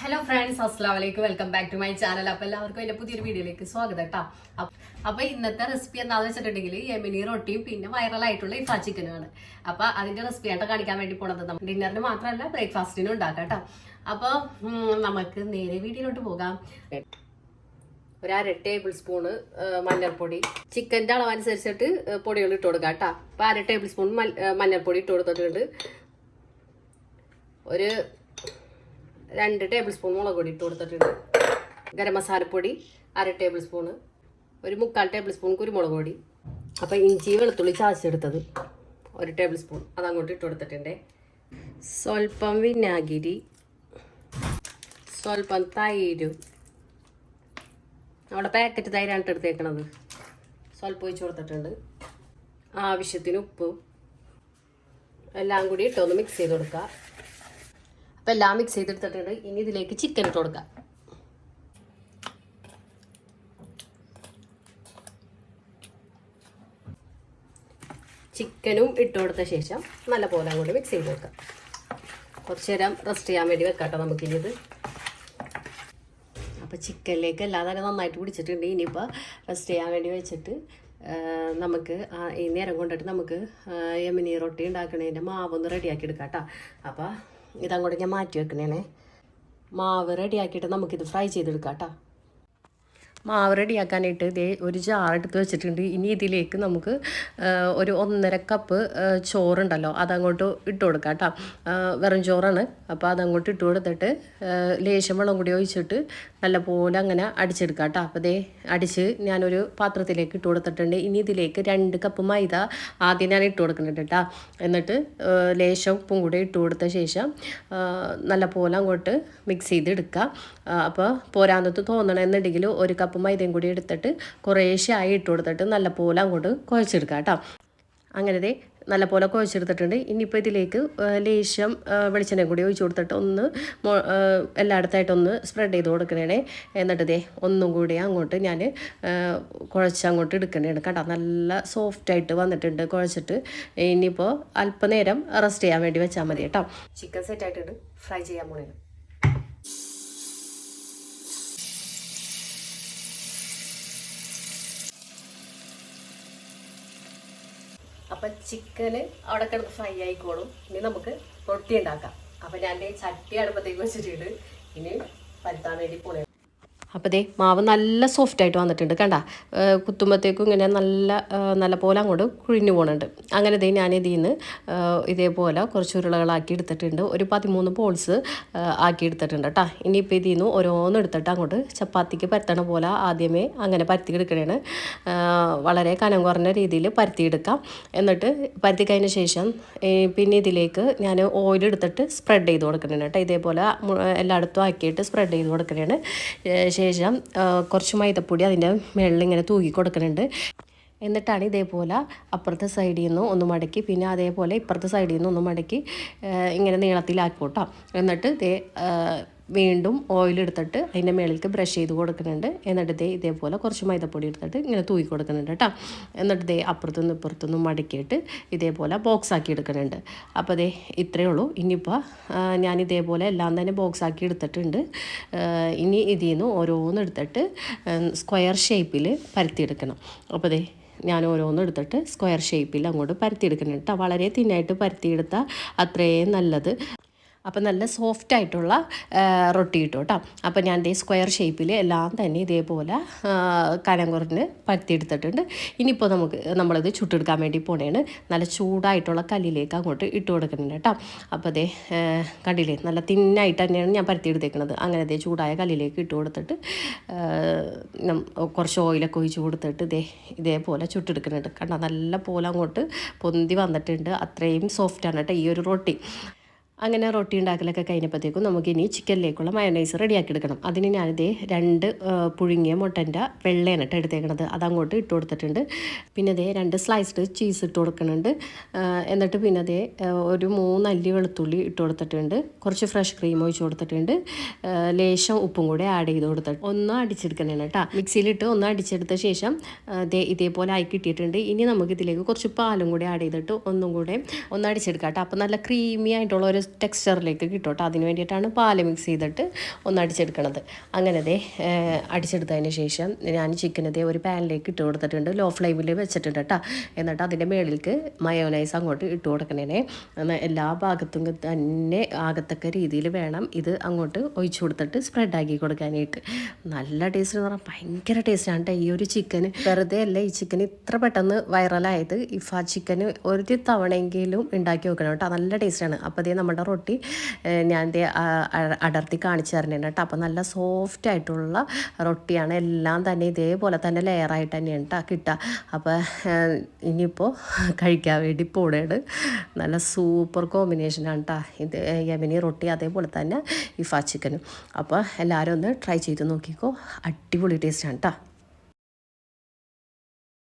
Hello friends അസ്സാം വലൈക്കും welcome back to my channel അപ്പൊ എല്ലാവർക്കും എന്റെ പുതിയൊരു വീഡിയോയിലേക്ക് സ്വാഗതം കേട്ടോ അപ്പൊ ഇന്നത്തെ റെസിപ്പി എന്താണെന്ന് വെച്ചിട്ടുണ്ടെങ്കിൽ എമിനി റൊട്ടിയും പിന്നെ വൈറൽ ആയിട്ടുള്ള ഇഫാ ചിക്കനുമാണ് അപ്പൊ അതിന്റെ റെസിപ്പി ആയിട്ട് കാണിക്കാൻ വേണ്ടി പോണത് നമ്മൾ ഡിന്നറിന് മാത്രമല്ല ബ്രേക്ക്ഫാസ്റ്റിനും ഉണ്ടാക്കാം കേട്ടോ അപ്പൊ ഉം, നമുക്ക് നേരെ വീഡിയോയിലോട്ട് പോകാം. ഒരു അര ടേബിൾ സ്പൂണ് മഞ്ഞൾപ്പൊടി. ചിക്കന്റെ അളവനുസരിച്ചിട്ട് പൊടികൾ ഇട്ട് കൊടുക്കാം കേട്ടോ അപ്പോൾ അര ടേബിൾ സ്പൂൺ മഞ്ഞൾപ്പൊടി ഇട്ട് കൊടുത്തിട്ടുണ്ട്. ഒരു രണ്ട് ടേബിൾ സ്പൂൺ മുളക് പൊടി ഇട്ട് കൊടുത്തിട്ടുണ്ട്. ഗരം മസാലപ്പൊടി അര ടേബിൾ സ്പൂണ് ഒരു മുക്കാൽ ടേബിൾ സ്പൂൺ കുരുമുളക് പൊടി അപ്പോൾ ഇഞ്ചി വെളുത്തുള്ളി ചാച്ചെടുത്തത് ഒരു ടേബിൾ സ്പൂൺ അതങ്ങോട്ട് ഇട്ട് കൊടുത്തിട്ടുണ്ട്. സ്വല്പം വിനാഗിരി സ്വല്പം തൈര്. നമ്മുടെ പാക്കറ്റ് തൈരാണ് എടുത്തേക്കണത്. സ്വല്പം ഒഴിച്ച് കൊടുത്തിട്ടുണ്ട്. ആവശ്യത്തിന് ഉപ്പ്. എല്ലാം കൂടി ഇട്ടൊന്ന് മിക്സ് ചെയ്ത് കൊടുക്കുക അപ്പം എല്ലാം മിക്സ് ചെയ്തെടുത്തിട്ടുണ്ട്. ഇനി ഇതിലേക്ക് ചിക്കൻ ഇട്ട് കൊടുക്കാം. ചിക്കനും ഇട്ട് കൊടുത്ത ശേഷം നല്ല പോലെ അങ്ങോട്ട് മിക്സ് ചെയ്ത് വെക്കാം കുറച്ച് നേരം റെസ്റ്റ് ചെയ്യാൻ വേണ്ടി വെക്കാട്ടോ നമുക്കിനി ഇത്. അപ്പോൾ ചിക്കനിലേക്ക് എല്ലാം തന്നെ നന്നായിട്ട് പിടിച്ചിട്ടുണ്ട്. ഇനിയിപ്പോൾ റെസ്റ്റ് ചെയ്യാൻ വേണ്ടി വെച്ചിട്ട് നമുക്ക് ഈ നേരം കൊണ്ടിട്ട് നമുക്ക് യമനി റൊട്ടി ഉണ്ടാക്കണതിന്റെ മാവൊന്ന് റെഡിയാക്കി എടുക്കാം കേട്ടോ. അപ്പോൾ ഇതങ്ങോട്ട് ഞാൻ മാറ്റി വെക്കണേ മാവ് റെഡിയാക്കിയിട്ട് നമുക്കിത് ഫ്രൈ ചെയ്തെടുക്കാം കേട്ടോ മാവ് റെഡിയാക്കാനായിട്ട് ഇതേ ഒരു ജാറെടുത്ത് വെച്ചിട്ടുണ്ട്. ഇനി ഇതിലേക്ക് നമുക്ക് ഒരു ഒന്നര കപ്പ് ചോറുണ്ടല്ലോ അതങ്ങോട്ട് ഇട്ട് കൊടുക്കാം കേട്ടോ വെറും ചോറാണ്. അപ്പോൾ അതങ്ങോട്ട് ഇട്ട് കൊടുത്തിട്ട് ലേശം വെള്ളം കൂടി ഒഴിച്ചിട്ട് നല്ലപോലെ അങ്ങനെ അടിച്ചെടുക്കാം കേട്ടോ അപ്പോൾ ദേ അടിച്ച് ഞാനൊരു പാത്രത്തിലേക്ക് ഇട്ട് കൊടുത്തിട്ടുണ്ട്. ഇനി ഇതിലേക്ക് രണ്ട് കപ്പ് മൈദ ആദ്യം ഞാൻ ഇട്ട് കൊടുക്കുന്നുണ്ട് കേട്ടോ എന്നിട്ട് ലേശം ഉപ്പും കൂടി ഇട്ട് കൊടുത്ത ശേഷം നല്ലപോലെ അങ്ങോട്ട് മിക്സ് ചെയ്തെടുക്കുക അപ്പോൾ പോരാന്നത്ത് തോന്നണമെന്നുണ്ടെങ്കിൽ ഒരു കപ്പ് മൈദയും കൂടി എടുത്തിട്ട് കുറേശ്ശെ ആയി ഇട്ട് കൊടുത്തിട്ട് നല്ലപോലെ അങ്ങോട്ട് കുഴച്ചെടുക്കുക കേട്ടോ. അങ്ങനെ നല്ലപോലെ കുഴച്ചെടുത്തിട്ടുണ്ട്. ഇനിയിപ്പോൾ ഇതിലേക്ക് ലേശം വെളിച്ചെണ്ണ കൂടി ഒഴിച്ചു കൊടുത്തിട്ട് ഒന്ന് എല്ലായിടത്തായിട്ടൊന്ന് സ്പ്രെഡ് ചെയ്ത് കൊടുക്കണേ എന്നിട്ട് ദേ ഒന്നും കൂടി അങ്ങോട്ട് ഞാൻ കുഴച്ച് അങ്ങോട്ട് എടുക്കണേണ് കേട്ടോ. നല്ല സോഫ്റ്റായിട്ട് വന്നിട്ടുണ്ട് കുഴച്ചിട്ട്. ഇനിയിപ്പോൾ അല്പനേരം റെസ്റ്റ് ചെയ്യാൻ വേണ്ടി വെച്ചാൽ മതി കേട്ടോ. ചിക്കൻ സെറ്റ് ആയിട്ടുണ്ട്. ഫ്രൈ ചെയ്യാൻ പോണേ അപ്പം ചിക്കന് അവിടെ കിടന്ന് ഫ്രൈ ആയിക്കോളും. ഇനി നമുക്ക് റൊട്ടി ഉണ്ടാക്കാം. അപ്പം ഞാൻ ചട്ടി അടുപ്പത്തേക്ക് വെച്ചിട്ടുണ്ട്. ഇനി പരുത്താൻ വേണ്ടി പോണേ. അപ്പോൾ ദേ മാവ് നല്ല സോഫ്റ്റ് ആയിട്ട് വന്നിട്ടുണ്ട് കണ്ട? കുത്തുമ്പോഴത്തേക്കും ഇങ്ങനെ നല്ല നല്ലപോലെ നല്ല പോലെ അങ്ങോട്ട് കുഴിഞ്ഞു പോകുന്നുണ്ട് അങ്ങനെ ദേ ഞാൻ ഇതിൽ നിന്ന് ഇതേപോലെ കുറച്ച് ഉരുളകളാക്കി എടുത്തിട്ടുണ്ട്. ഒരു പതിമൂന്ന് ബോൾസ് ആക്കി എടുത്തിട്ടുണ്ട് കേട്ടോ ഇനിയിപ്പോൾ ഇതിൽ നിന്ന് ഓരോന്ന് എടുത്തിട്ട് അങ്ങോട്ട് ചപ്പാത്തിക്ക് പരത്തണ പോലെ ആദ്യമേ അങ്ങനെ പരത്തി എടുക്കണേണ്. വളരെ കനം കുറഞ്ഞ രീതിയിൽ പരത്തിയെടുക്കാം എന്നിട്ട് പരത്തി കഴിഞ്ഞ ശേഷം പിന്നെ ഇതിലേക്ക് ഞാൻ ഓയിൽ എടുത്തിട്ട് സ്പ്രെഡ് ചെയ്ത് കൊടുക്കണേണ് കേട്ടോ ഇതേപോലെ എല്ലായിടത്തും ആക്കിയിട്ട് സ്പ്രെഡ് ചെയ്ത് കൊടുക്കണേണ്. ശേഷം കുറച്ച് മൈദപ്പൊടി അതിന്റെ മുകളിൽ ഇങ്ങനെ തൂക്കി കൊടുക്കുന്നുണ്ട്. എന്നിട്ടാണ് ഇതേപോലെ അപ്പുറത്തെ സൈഡിൽ നിന്ന് ഒന്ന് മടക്കി പിന്നെ അതേപോലെ ഇപ്പുറത്തെ സൈഡിൽ നിന്ന് ഒന്ന് മടക്കി ഇങ്ങനെ നീളത്തിലാക്കി കൂട്ടാം എന്നിട്ട് ഇതേ വീണ്ടും ഓയിൽ എടുത്തിട്ട് അതിന്റെ മേളിലേക്ക് ബ്രഷ് ചെയ്ത് കൊടുക്കുന്നുണ്ട്. എന്നിട്ട് ദേ ഇതേപോലെ കുറച്ച് മൈദപ്പൊടി എടുത്തിട്ട് ഇങ്ങനെ തൂക്കി കൊടുക്കുന്നുണ്ട് കേട്ടോ എന്നിട്ട് ദേ അപ്പുറത്തുനിന്ന് ഇപ്പുറത്തുനിന്നും മടക്കിയിട്ട് ഇതേപോലെ ബോക്സ് ആക്കി എടുക്കുന്നുണ്ട്. അപ്പോൾ ദേ ഇത്രയേ ഉള്ളൂ. ഇനിയിപ്പോൾ ഞാൻ ഇതേപോലെ എല്ലാം തന്നെ ബോക്സ് ആക്കി എടുത്തിട്ടുണ്ട്. ഇനി ഇതിൽ നിന്ന് ഓരോന്ന് എടുത്തിട്ട് സ്ക്വയർ ഷേപ്പിൽ പരത്തിയെടുക്കണം അപ്പോൾ ദേ ഞാൻ ഓരോന്നും എടുത്തിട്ട് സ്ക്വയർ ഷേപ്പിൽ അങ്ങോട്ട് പരത്തിയെടുക്കുന്നുണ്ട് കേട്ടോ വളരെ തിന്നായിട്ട് പരത്തിയെടുത്താൽ അത്രയും നല്ലത്. അപ്പം നല്ല സോഫ്റ്റ് ആയിട്ടുള്ള റൊട്ടി കിട്ടും കേട്ടോ. അപ്പം ഞാൻ ദേ സ്ക്വയർ ഷേപ്പിൽ എല്ലാം തന്നെ ഇതേപോലെ കനം കുറഞ്ഞ് പരത്തിയെടുത്തിട്ടുണ്ട്. ഇനിയിപ്പോൾ നമുക്ക് നമ്മളിത് ചുട്ടെടുക്കാൻ വേണ്ടി പോണേണ്. നല്ല ചൂടായിട്ടുള്ള കല്ലിലേക്ക് അങ്ങോട്ട് ഇട്ട് കൊടുക്കുന്നുണ്ട് കേട്ടോ. അപ്പോൾ അതേ കണ്ടില്ലേ? നല്ല തിന്നായിട്ട് തന്നെയാണ് ഞാൻ പരത്തിയെടുത്തേക്കുന്നത് അങ്ങനെ ദേ ചൂടായ കല്ലിലേക്ക് ഇട്ട് കൊടുത്തിട്ട് കുറച്ച് ഓയിലൊക്കെ ഒഴിച്ച് കൊടുത്തിട്ട് ഇതേ ഇതേപോലെ ചുട്ടെടുക്കുന്നുണ്ട്. കണ്ടോ? നല്ല പോലെ അങ്ങോട്ട് പൊന്തി വന്നിട്ടുണ്ട്. അത്രയും സോഫ്റ്റാണ് കേട്ടോ ഈ ഒരു റൊട്ടി. അങ്ങനെ റൊട്ടി ഉണ്ടാക്കലൊക്കെ കഴിഞ്ഞപ്പോഴത്തേക്കും നമുക്കിനി ചിക്കനിലേക്കുള്ള മയണൈസ് റെഡിയാക്കി എടുക്കണം അതിന് ഞാനിതേ രണ്ട് പുഴുങ്ങിയ മുട്ടന്റെ വെള്ളയാണ് കേട്ടോ എടുത്തേക്കണത്. അതങ്ങോട്ട് ഇട്ട് കൊടുത്തിട്ടുണ്ട്. പിന്നെ അതേ രണ്ട് സ്ലൈസ്ഡ് ചീസ് ഇട്ട് കൊടുക്കുന്നുണ്ട്. എന്നിട്ട് പിന്നെ അതേ ഒരു ഒരു മൂന്നല്ലി വെളുത്തുള്ളി ഇട്ട് കൊടുത്തിട്ടുണ്ട്. കുറച്ച് ഫ്രഷ് ക്രീം ഒഴിച്ച് കൊടുത്തിട്ടുണ്ട്. ലേശം ഉപ്പും കൂടെ ആഡ് ചെയ്ത് കൊടുത്തിട്ട് ഒന്ന് അടിച്ചെടുക്കണേണ് കേട്ടോ മിക്സിയിലിട്ട് ഒന്ന് അടിച്ചെടുത്ത ശേഷം ഇതേപോലെ ആയി കിട്ടിയിട്ടുണ്ട്. ഇനി നമുക്ക് ഇതിലേക്ക് കുറച്ച് പാലും കൂടി ആഡ് ചെയ്തിട്ട് ഒന്നും കൂടെ ഒന്ന് അടിച്ചെടുക്കാം കേട്ടോ അപ്പോൾ നല്ല ക്രീമി ആയിട്ടുള്ള ഒരു ടെക്സ്ചറിലേക്ക് കിട്ടും കേട്ടോ അതിന് വേണ്ടിയിട്ടാണ് പാൽ മിക്സ് ചെയ്തിട്ട് ഒന്ന് അടിച്ചെടുക്കണത്. അങ്ങനെ ദേ ഏഹ്, അടിച്ചെടുത്തതിന് ശേഷം ഞാൻ ചിക്കനതേ ഒരു പാനിലേക്ക് ഇട്ട് കൊടുത്തിട്ടുണ്ട്. ലോ ഫ്ലെയിമിൽ വെച്ചിട്ടുണ്ട് കേട്ടോ എന്നിട്ട് അതിന്റെ മേളിലേക്ക് മയോനൈസ് അങ്ങോട്ട് ഇട്ട് കൊടുക്കണേനെ. എല്ലാ ഭാഗത്തും തന്നെ ആകത്തക്ക രീതിയിൽ വേണം ഇത് അങ്ങോട്ട് ഒഴിച്ചു കൊടുത്തിട്ട് സ്പ്രെഡാക്കി കൊടുക്കാനായിട്ട്. നല്ല ടേസ്റ്റ് എന്ന് പറഞ്ഞാൽ ഭയങ്കര ടേസ്റ്റാണ് കേട്ടോ ഈ ഒരു ചിക്കൻ വെറുതെ അല്ല ഈ ചിക്കൻ ഇത്ര പെട്ടെന്ന് വൈറലായത് ഇഫ് ആ ചിക്കന് ഒരു തവണയെങ്കിലും ഉണ്ടാക്കി വെക്കണം കേട്ടോ നല്ല ടേസ്റ്റാണ് അപ്പോൾ അതേ നമ്മുടെ റൊട്ടി ഏഹ്, ഞാൻ അടർത്തി കാണിച്ചു തരണേണ് കേട്ടോ. അപ്പോൾ നല്ല സോഫ്റ്റ് ആയിട്ടുള്ള റൊട്ടിയാണ്. എല്ലാം തന്നെ ഇതേപോലെ തന്നെ ലെയറായിട്ട് തന്നെയാണ് കേട്ടോ. കിട്ടുക അപ്പോൾ ഇനിയിപ്പോൾ കഴിക്കാൻ വേണ്ടി പോണേട് നല്ല സൂപ്പർ കോമ്പിനേഷനാണ് കേട്ടോ ഇത് യമനി റൊട്ടി അതേപോലെ തന്നെ ഇഫ ചിക്കനും. അപ്പോൾ എല്ലാവരും ഒന്ന് ട്രൈ ചെയ്ത് നോക്കിക്കോ. അടിപൊളി ടേസ്റ്റാണ് കേട്ടോ